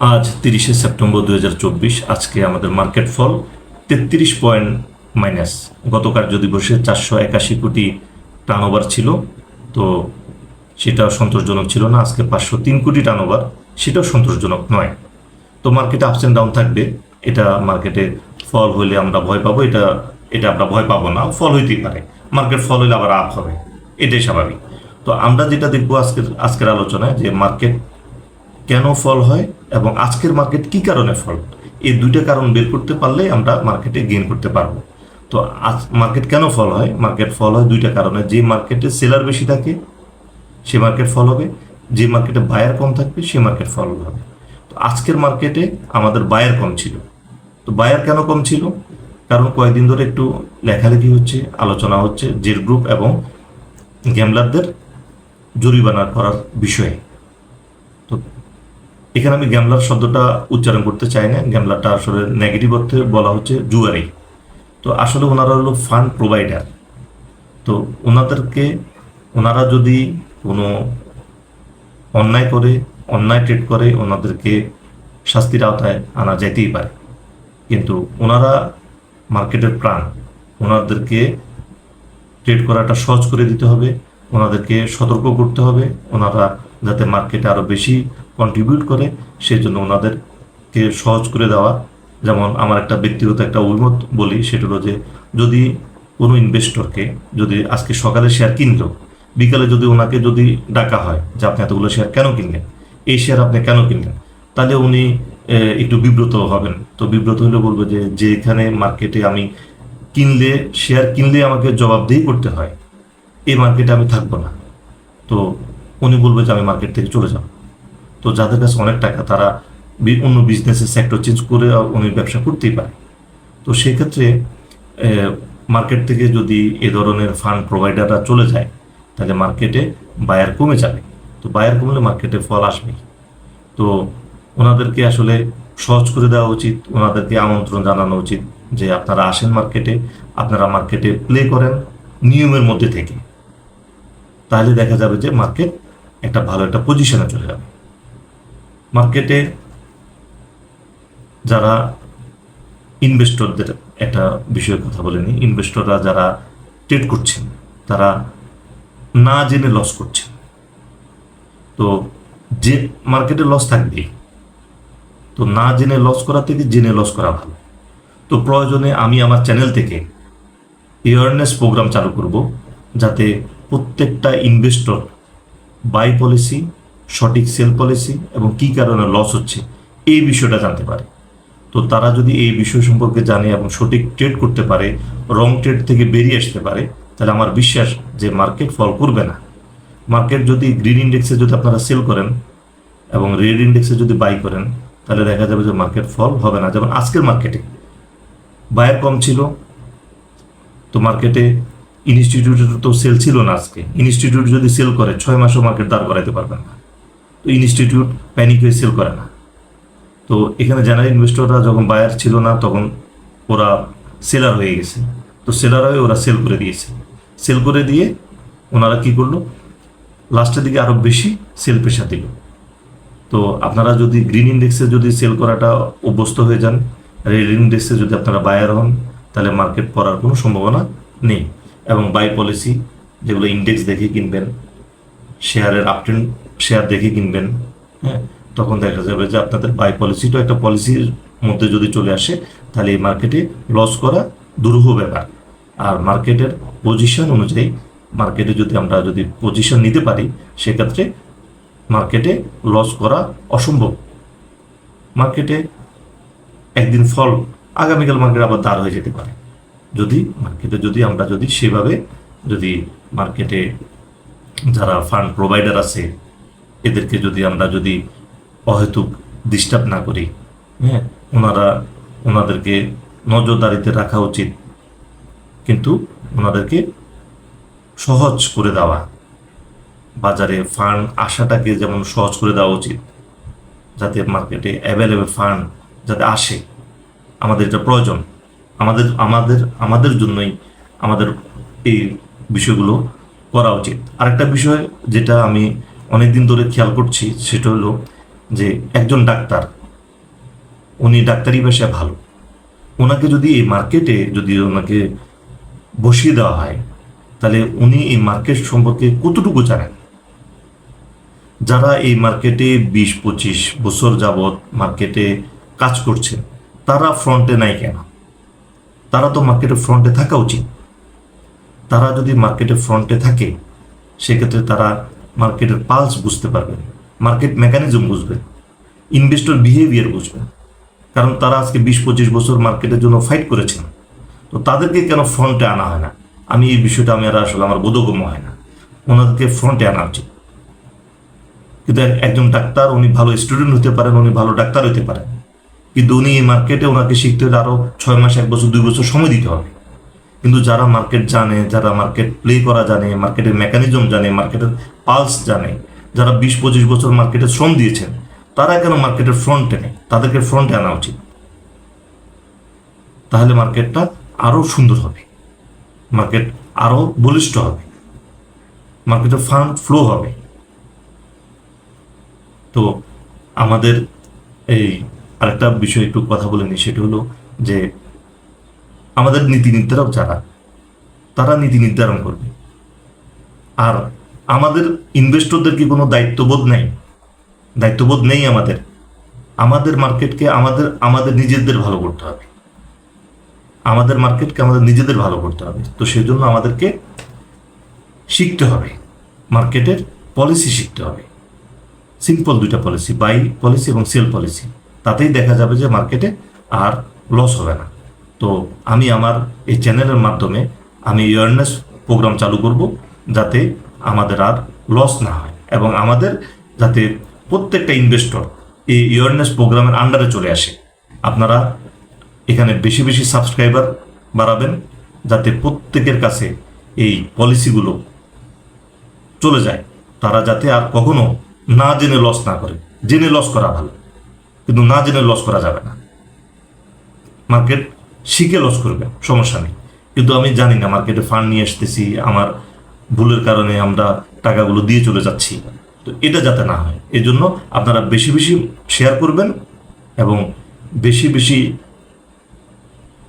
আজ তিরিশে সেপ্টেম্বর দু হাজার চব্বিশ, আজকে আমাদের মার্কেট ফল তেত্রিশ পয়েন্ট মাইনাস। গত কার্য দিবসে চারশো একাশি কোটি টার্নওভার ছিল, তো সেটাও সন্তোষজনক ছিল না, আজকে পাঁচশো তিন কোটি টার্নওভার সেটাও সন্তোষজনক নয়। তো মার্কেটে আপস অ্যান্ড ডাউন থাকবে, এটা মার্কেটে ফল হলে আমরা ভয় পাবো, এটা এটা আমরা ভয় পাবো না, ফল হইতেই পারে। মার্কেট ফল হলে আবার আপ হবে, এটাই স্বাভাবিক। তো আমরা যেটা দেখব আজকের আজকের আলোচনায় যে মার্কেট কেন ফল হয় এবং আজকের মার্কেট কি কারণে ফল এই দুইটা কারণ বের করতে পারলে আমরা মার্কেটে গেইন করতে পারব। তো আজ মার্কেট কেন ফল হয়? মার্কেট ফল হয় দুইটা কারণে। যে মার্কেটে সেলার বেশি থাকে, সে মার্কেট ফল হবে। যে মার্কেটে বায়ার কম থাকবে, সে মার্কেট ফল হবে। তো আজকের মার্কেটে আমাদের বায়ার কম ছিল। তো বায়ার কেন কম ছিল? কারণ কয়েকদিন ধরে একটু লেখালেখি হচ্ছে, আলোচনা হচ্ছে জেড গ্রুপ এবং গ্যামলারদের জরিমানা করার বিষয়ে। এখানে আমি গ্যামলার শব্দটা উচ্চারণ করতে চাই না। গ্যামলারটা আসলে নেগেটিভ অর্থে বলা হচ্ছে জুয়ারি। তো আসলে ওনারা হলো ফান্ড প্রোভাইডার তো ওনাদেরকে, ওনারা যদি কোনো অন্যায় করে, অন্যায় ট্রেড করে, ওনাদেরকে শাস্তির আওতায় আনা যেতেই পারে। কিন্তু ওনারা মার্কেটের প্রাণ। ওনাদেরকে ট্রেড করাটা সহজ করে দিতে হবে। ওনাদেরকে সতর্ক করতে হবে। ওনারা যাতে মার্কেটে আরও বেশি কন্ট্রিবিউট করে সেই জন্য ওনাদেরকে সহজ করে দেওয়া। যেমন আমার একটা ব্যক্তিগত একটা অভিমত বলি, সেটা হলো যে যদি কোনো ইনভেস্টরকে যদি আজকে সকালে শেয়ার কিনলো, বিকালে যদি ওনাকে যদি ডাকা হয় যে আপনি এতগুলো শেয়ার কেন কিনলেন, এই শেয়ার আপনি কেন কিনলেন, তাহলে উনি একটু বিব্রত হবেন। তো বিব্রত হলে বলব যে যেখানে মার্কেটে আমি কিনলে শেয়ার কিনলে আমাকে জবাবদিহি করতে হয়, এই মার্কেটে আমি থাকব না। তো উনি বলবে যে আমি মার্কেট থেকে চলে যাব। তো যাদের কাছে অনেক টাকা, তারা অন্য বিজনেসের সেক্টর চেঞ্জ করে উনি ব্যবসা করতেই পারে। তো সেক্ষেত্রে মার্কেট থেকে যদি এ ধরনের ফান্ড প্রোভাইডাররা চলে যায়, তাহলে মার্কেটে বায়ার কমে যাবে। তো বায়ার কমলে মার্কেটে ফল আসবে তো ওনাদেরকে আসলে সহজ করে দেওয়া উচিত, ওনাদেরকে আমন্ত্রণ জানানো উচিত যে আপনারা আসেন মার্কেটে আপনারা মার্কেটে প্লে করেন নিয়মের মধ্যে থেকে। তাহলে দেখা যাবে যে মার্কেট একটা ভালো একটা পজিশনে চলে যাবে। মার্কেটে যারা ইনভেস্টরদের একটা বিষয়ে কথা বলেনি ইনভেস্টররা যারা ট্রেড করছেন, তারা না জেনে লস করছেন। তো যে মার্কেটে লস থাকবেই, তো না জেনে লস করা থেকে জেনে লস করা ভালো। তো প্রয়োজনে আমি আমার চ্যানেল থেকে এয়ারনেস প্রোগ্রাম চালু করব, যাতে প্রত্যেকটা ইনভেস্টর বাই পলিসি সঠিক সেল পলিসি এবং কী কারণে লস হচ্ছে, এই বিষয়টা জানতে পারে। তো তারা যদি এই বিষয় সম্পর্কে জানে এবং সঠিক ট্রেড করতে পারে রং ট্রেড থেকে বেরিয়ে আসতে পারে, তাহলে আমার বিশ্বাস যে মার্কেট ফল করবে না। মার্কেট যদি গ্রিন ইন্ডেক্সে যদি আপনারা সেল করেন এবং রেড ইন্ডেক্সে যদি বাই করেন, তাহলে দেখা যাবে যে মার্কেট ফল হবে না। যেমন আজকের মার্কেটে বায়ার কম ছিল, তো মার্কেটে ইনস্টিটিউটের তো সেল ছিল না আজকে। ইনস্টিটিউট যদি সেল করে, ছয় মাসও মার্কেট দাঁড় করাইতে পারবেন না। ইনস্টিটিউট প্যানিক হয়ে সেল করে না। তো এখানে জেনারেল ইনভেস্টররা যখন বায়ার ছিল না, তখন ওরা সেলার হয়ে গেছে। তো সেলার হয়ে ওরা সেল করে দিয়েছে। সেল করে দিয়ে ওনারা কি করল? লাস্টের দিকে আরও বেশি সেল পেশা দিল। তো আপনারা যদি গ্রিন ইন্ডেক্সে যদি সেল করাটা অভ্যস্ত হয়ে যান রেড ইন্ডেক্সে যদি আপনারা বায়ার হন, তাহলে মার্কেট পড়ার কোনো সম্ভাবনা নেই। এবং বাই পলিসি যেগুলো ইন্ডেক্স দেখে কিনবেন শেয়ারের আপট্রেন্ড শেয়ার দেখে কিনবেন হ্যাঁ? তখন দেখা যাবে যে আপনাদের বাই পলিসিটাও একটা পলিসির মধ্যে যদি চলে আসে, তাহলে এই মার্কেটে লস করা দুরূহ ব্যাপার। আর মার্কেটের পজিশন অনুযায়ী মার্কেটে যদি আমরা যদি পজিশন নিতে পারি, সেক্ষেত্রে মার্কেটে লস করা অসম্ভব। মার্কেটে একদিন ফল আগামীকাল মার্কেট আবার দাঁড় হয়ে যেতে পারে। যদি মার্কেটে যদি আমরা যদি সেভাবে যদি মার্কেটে যারা ফান্ড প্রোভাইডার আছে এদেরকে যদি আমরা যদি অহেতুক ডিস্টার্ব না করি হ্যাঁ। ওনারা ওনাদেরকে নজরদারিতে রাখা উচিত। কিন্তু ওনাদেরকে সহজ করে দেওয়া বাজারে ফান্ড আসাটাকে যেমন সহজ করে দেওয়া উচিত যাতে মার্কেটে অ্যাভেলেবেল ফান্ড যাতে আসে আমাদের এটা প্রয়োজন। আমাদের আমাদের আমাদের জন্যই আমাদের এই বিষয়গুলো করা উচিত। আরেকটা বিষয় যেটা আমি অনেক দিন ধরে খেয়াল করছি, সেটা হলো যে একজন ডাক্তার, উনি ডাক্তারি পেশায় ভালো। ওনাকে যদি এই মার্কেটে যদি ওনাকে বসিয়ে দেওয়া হয়, তাহলে উনি এই মার্কেট সম্পর্কে কতটুকু জানেন? যারা এই মার্কেটে বিশ, পঁচিশ বছর যাবৎ মার্কেটে কাজ করছেন তারা ফ্রন্টে নাই কেন? তারা তো মার্কেটের ফ্রন্টে থাকা উচিত। তারা যদি মার্কেটের ফ্রন্টে থাকে, সেক্ষেত্রে তারা মার্কেটের পালস বুঝতে পারবেন মার্কেট মেকানিজম বুঝবেন ইনভেস্টর বিহেভিয়ার বুঝবেন কারণ তারা আজকে বিশ পঁচিশ বছর মার্কেটের জন্য ফাইট করেছেন। তো তাদেরকে কেন ফ্রন্টে আনা হয় না? আমি এই বিষয়টা আমি আর আসলে আমার বোধগম্য হয় না। ওনাদেরকে ফ্রন্টে আনা উচিত। কিন্তু একজন ডাক্তার, উনি ভালো স্টুডেন্ট হতে পারেন, উনি ভালো ডাক্তার হতে পারেন। কিন্তু উনি এই মার্কেটে ওনাকে শিখতে হলে আরও ছয় মাস, এক বছর, দুই বছর সময় দিতে হবে। কিন্তু যারা মার্কেট জানে, যারা মার্কেট প্লে করা জানে মার্কেটের মেকানিজম জানে মার্কেটের পালস জানে, যারা বিশ, পঁচিশ বছর মার্কেটে শ্রম দিয়েছেন, তারা কেন মার্কেটের ফ্রন্টে নেই তাদেরকে ফ্রন্টে আনা উচিত। তাহলে মার্কেটটা আরও সুন্দর হবে। মার্কেট আরও বলিষ্ঠ হবে। মার্কেটে ফান্ড ফ্লো হবে। তো আমাদের এই আরেকটা বিষয় একটু কথা বলে নিই, সেটা হলো যে আমাদের নীতি নির্ধারক যারা, তারা নীতি নির্ধারণ করবে। আর আমাদের ইনভেস্টরদের কি কোনো দায়িত্ববোধ নেই? দায়িত্ববোধ নেই আমাদের। আমাদের মার্কেটকে আমাদের আমাদের নিজেদের ভালো করতে হবে। আমাদের মার্কেটকে আমাদের নিজেদের ভালো করতে হবে। তো সেই জন্য আমাদেরকে শিখতে হবে। মার্কেটের পলিসি শিখতে হবে। সিম্পল দুইটা পলিসি বাই পলিসি এবং সেল পলিসি তাতেই দেখা যাবে যে মার্কেটে আর লস হবে না। তো আমি আমার এই চ্যানেলের মাধ্যমে আমি ইয়ারনেস প্রোগ্রাম চালু করব যাতে আমাদের আর লস না হয় এবং আমাদের যাতে প্রত্যেকটা ইনভেস্টর এই ইয়ারনেস প্রোগ্রামের আন্ডারে চলে আসে। আপনারা এখানে বেশি বেশি সাবস্ক্রাইবার বাড়াবেন যাতে প্রত্যেকের কাছে এই পলিসিগুলো চলে যায়। তারা যাতে আর কখনো না জেনে লস না করে। জেনে লস করা ভালো, কিন্তু না জেনে লস করা যাবে না। মার্কেট শিখে লস করবে, সমস্যা নেই। কিন্তু আমি জানি না মার্কেটে ফান্ড নিয়ে আসতেছি, আমার ভুলের কারণে আমরা টাকাগুলো দিয়ে চলে যাচ্ছি। তো এটা যাতে না হয় এই জন্য আপনারা বেশি বেশি শেয়ার করবেন এবং বেশি বেশি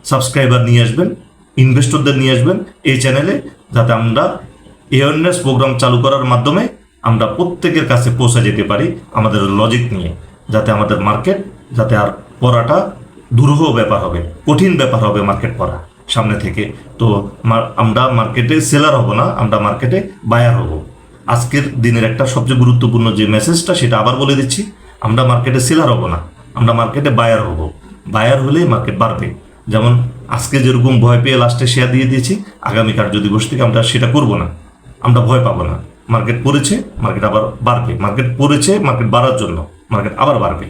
সাবস্ক্রাইবার নিয়ে আসবেন ইনভেস্টরদের নিয়ে আসবেন এই চ্যানেলে যাতে আমরা অ্যাওয়ারনেস প্রোগ্রাম চালু করার মাধ্যমে আমরা প্রত্যেকের কাছে পৌঁছে যেতে পারি আমাদের লজিক নিয়ে, যাতে আমাদের মার্কেট যাতে আর পড়াটা দুরূহ ব্যাপার হবে, কঠিন ব্যাপার হবে মার্কেট পড়া। সামনে থেকে তো আমরা মার্কেটে সেলার হব না, আমরা মার্কেটে বায়ার হব। আজকের দিনের একটা সবচেয়ে গুরুত্বপূর্ণ যে মেসেজটা সেটা আবার বলে দিচ্ছি, আমরা মার্কেটে সেলার হব না, আমরা মার্কেটে বায়ার হব। বায়ার হলেই মার্কেট বাড়বে। যেমন আজকে যেরকম ভয় পেয়ে লাস্টে শেয়ার দিয়ে দিয়েছি আগামীকাল যদি বসে থেকে আমরা সেটা করব না, আমরা ভয় পাবো না। মার্কেট পড়েছে মার্কেট আবার বাড়বে। মার্কেট পড়েছে মার্কেট বাড়ার জন্য মার্কেট আবার বাড়বে।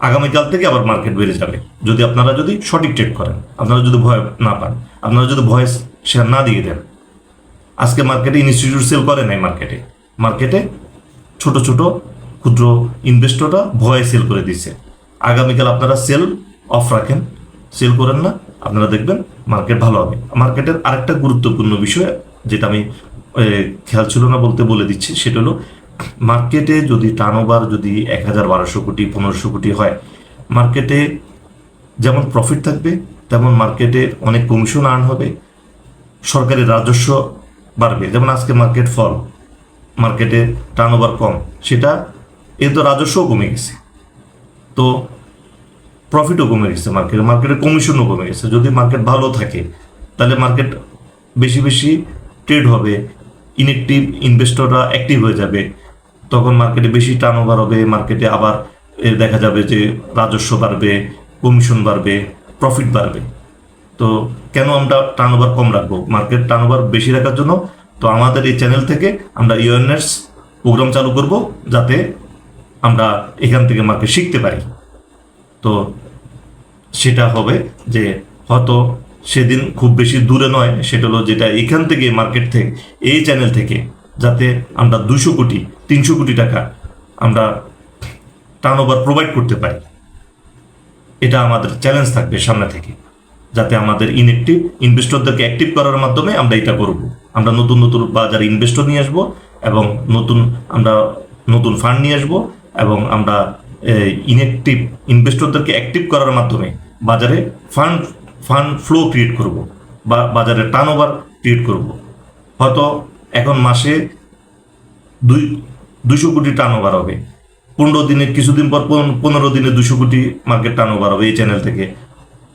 আগামীকাল থেকে আবার মার্কেট বেড়ে যাবে। যদি আপনারা যদি সঠিক ট্রেড করেন, আপনারা যদি ভয় না পান, আপনারা যদি ভয় শেয়ার না দিয়ে দেন। আজকে মার্কেটে ইনস্টিটিউট সেল করে নাই মার্কেটে মার্কেটে ছোট ছোট ক্ষুদ্র ইনভেস্টররা ভয়ে সেল করে দিচ্ছে আগামীকাল আপনারা সেল অফ রাখেন সেল করেন না, আপনারা দেখবেন মার্কেট ভালো হবে। মার্কেটের আরেকটা গুরুত্বপূর্ণ বিষয়, যেটা আমি খেয়াল ছিল না বলতে বলে দিচ্ছি, সেটা হলো মার্কেটে যদি টার্নওভার যদি এক হাজার বারোশো কোটি, পনেরোশো কোটি হয়, মার্কেটে যেমন প্রফিট থাকবে, তেমন মার্কেটে অনেক কমিশন আর্ন হবে, সরকারের রাজস্ব বাড়বে। যেমন আজকে মার্কেট ফল মার্কেটে টার্নওভার কম, সেটা এ তো রাজস্বও কমে গেছে। তো প্রফিটও কমে গেছে মার্কেটে মার্কেটের কমিশনও কমে গেছে। যদি মার্কেট ভালো থাকে, তাহলে মার্কেট বেশি বেশি ট্রেড হবে ইনএক্টিভ ইনভেস্টররা অ্যাক্টিভ হয়ে যাবে। তখন মার্কেটে বেশি টার্নওভার হবে মার্কেটে আবার দেখা যাবে যে রাজস্ব বাড়বে কমিশন বাড়বে প্রফিট বাড়বে। তো কেন আমরা টার্নওভার কম রাখব? মার্কেট টার্নওভার বেশি রাখার জন্য তো আমাদের এই চ্যানেল থেকে আমরা ইউএনএস প্রোগ্রাম চালু করব যাতে আমরা এখান থেকে মার্কেট শিখতে পারি। তো সেটা হবে যে হয়তো সেদিন খুব বেশি দূরে নয়, সেটা হলো যেটা এখান থেকে মার্কেট থেকে, এই চ্যানেল থেকে, যাতে আমরা দুশো কোটি তিনশো কোটি টাকা আমরা টার্ন ওভার প্রোভাইড করতে পারি। এটা আমাদের চ্যালেঞ্জ থাকবে সামনে থেকে, যাতে আমাদের ইনএক্টিভ ইনভেস্টরদেরকে অ্যাক্টিভ করার মাধ্যমে আমরা এটা করব। আমরা নতুন নতুন বাজারে ইনভেস্টর নিয়ে আসব এবং নতুন আমরা নতুন ফান্ড নিয়ে আসব এবং আমরা ইনএক্টিভ ইনভেস্টরদেরকে অ্যাক্টিভ করার মাধ্যমে বাজারে ফান্ড ফান্ড ফ্লো ক্রিয়েট করব বা বাজারে টার্ন ওভার ক্রিয়েট করব। হয়তো এখন মাসে দুই দুশো কোটি টার্ন ওভার হবে। পনেরো দিনে কিছুদিন পর পনেরো দিনে দুশো কোটি মার্কেট টার্ন ওভার হবে এই চ্যানেল থেকে।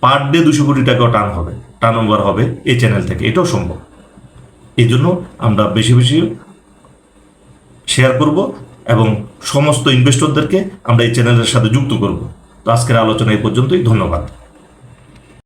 পার ডে দুশো কোটি টাকাও টার্ন হবে টার্ন ওভার হবে এই চ্যানেল থেকে। এটাও সম্ভব। এই জন্য আমরা বেশি বেশি শেয়ার করব এবং সমস্ত ইনভেস্টরদেরকে আমরা এই চ্যানেলের সাথে যুক্ত করব। তো আজকের আলোচনা এই পর্যন্তই। ধন্যবাদ।